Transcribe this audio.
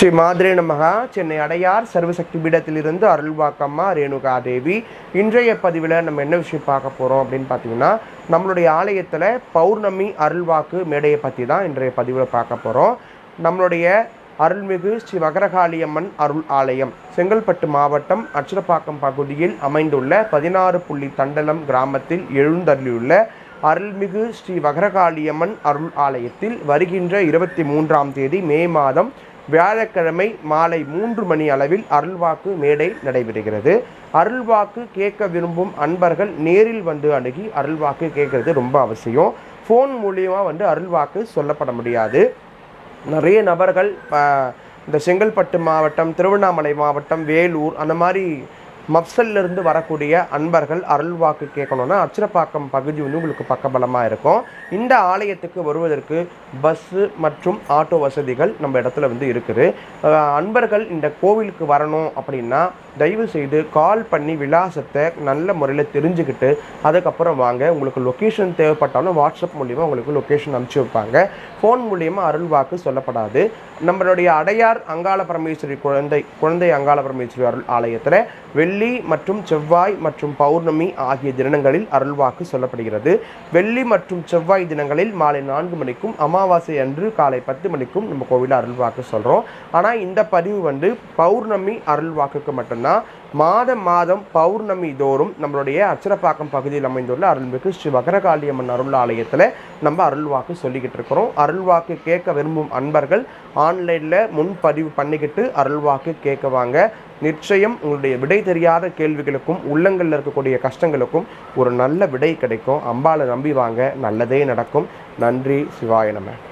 ஸ்ரீ மாதிரே நமகா சென்னை அடையார் சர்வசக்தி பீடத்திலிருந்து அருள்வாக்கம்மா ரேணுகா தேவி இன்றைய பதிவில் நம்ம என்ன விஷயம் பார்க்க போகிறோம் அப்படின்னு பார்த்தீங்கன்னா நம்மளுடைய ஆலயத்தில் பௌர்ணமி அருள்வாக்கு மேடையை பற்றி தான் இன்றைய பதிவில் பார்க்க போகிறோம் நம்மளுடைய அருள்மிகு ஸ்ரீ மகரகாளியம்மன் அருள் ஆலயம் செங்கல்பட்டு மாவட்டம் அச்சிரப்பாக்கம் பகுதியில் அமைந்துள்ள பதினாறு புள்ளி தண்டலம் கிராமத்தில் எழுந்தருளியுள்ள அருள்மிகு ஸ்ரீ வகரகாளியம்மன் அருள் ஆலயத்தில் வருகின்ற இருபத்தி மூன்றாம் தேதி மே மாதம் வியாழக்கிழமை மாலை மூன்று மணி அளவில் அருள்வாக்கு மேடை நடைபெறுகிறது. அருள்வாக்கு கேட்க விரும்பும் அன்பர்கள் நேரில் வந்து அணுகி அருள்வாக்கு கேட்கறது ரொம்ப அவசியம். ஃபோன் மூலியமாக வந்து அருள்வாக்கு சொல்லப்பட முடியாது. நிறைய நபர்கள் இந்த செங்கல்பட்டு மாவட்டம் திருவண்ணாமலை மாவட்டம் வேலூர் அந்த மாதிரி மப்சல்லிருந்து வரக்கூடிய அன்பர்கள் அருள்வாக்கு கேட்கணும்னா அச்சிரப்பாக்கம் பகுதி வந்து உங்களுக்கு பக்கபலமாக இருக்கும். இந்த ஆலயத்துக்கு வருவதற்கு பஸ்ஸு மற்றும் ஆட்டோ வசதிகள் நம்ம இடத்துல வந்து இருக்குது. அன்பர்கள் இந்த கோவிலுக்கு வரணும் அப்படின்னா தயவு செய்து கால் பண்ணி விலாசத்தை நல்ல முறையில் தெரிஞ்சுக்கிட்டு அதுக்கப்புறம் வாங்க. உங்களுக்கு லொக்கேஷன் தேவைப்பட்டாலும் வாட்ஸ்அப் மூலியமாக உங்களுக்கு லொக்கேஷன் அனுப்பிச்சி வைப்பாங்க. ஃபோன் மூலியமாக அருள்வாக்கு சொல்லப்படாது. நம்மளுடைய அடையார் அங்காள பரமேஸ்வரி குழந்தை குழந்தை அங்காள பரமேஸ்வரி அருள் ஆலயத்தில் வெள்ளி மற்றும் செவ்வாய் மற்றும் பௌர்ணமி ஆகிய தினங்களில் அருள்வாக்கு சொல்லப்படுகிறது. வெள்ளி மற்றும் செவ்வாய் தினங்களில் மாலை நான்கு மணிக்கும் அமாவாசை அன்று காலை பத்து மணிக்கும் நம்ம கோவிலில் அருள்வாக்கு சொல்கிறோம் ஆனால் இந்த பதிவு வந்து பௌர்ணமி அருள்வாக்குக்கு மட்டும்தான். மாதம் மாதம் பௌர்ணமி தோறும் நம்மளுடைய அச்சரப்பாக்கம் பகுதியில் அமைந்துள்ள அருள்மிகு ஸ்ரீ வகரகாளியம்மன் அருள் ஆலயத்தில் நம்ம அருள்வாக்கு சொல்லிக்கிட்டு இருக்கிறோம். அருள்வாக்கு கேட்க விரும்பும் அன்பர்கள் ஆன்லைனில் முன்பதிவு பண்ணிக்கிட்டு அருள்வாக்கு கேட்க வாங்க. நிச்சயம் உங்களுடைய விடை தெரியாத கேள்விகளுக்கும் உள்ளங்களில் இருக்கக்கூடிய கஷ்டங்களுக்கும் ஒரு நல்ல விடை கிடைக்கும். அம்பாளை நம்பி வாங்க நல்லதே நடக்கும். நன்றி சிவாய நம்ம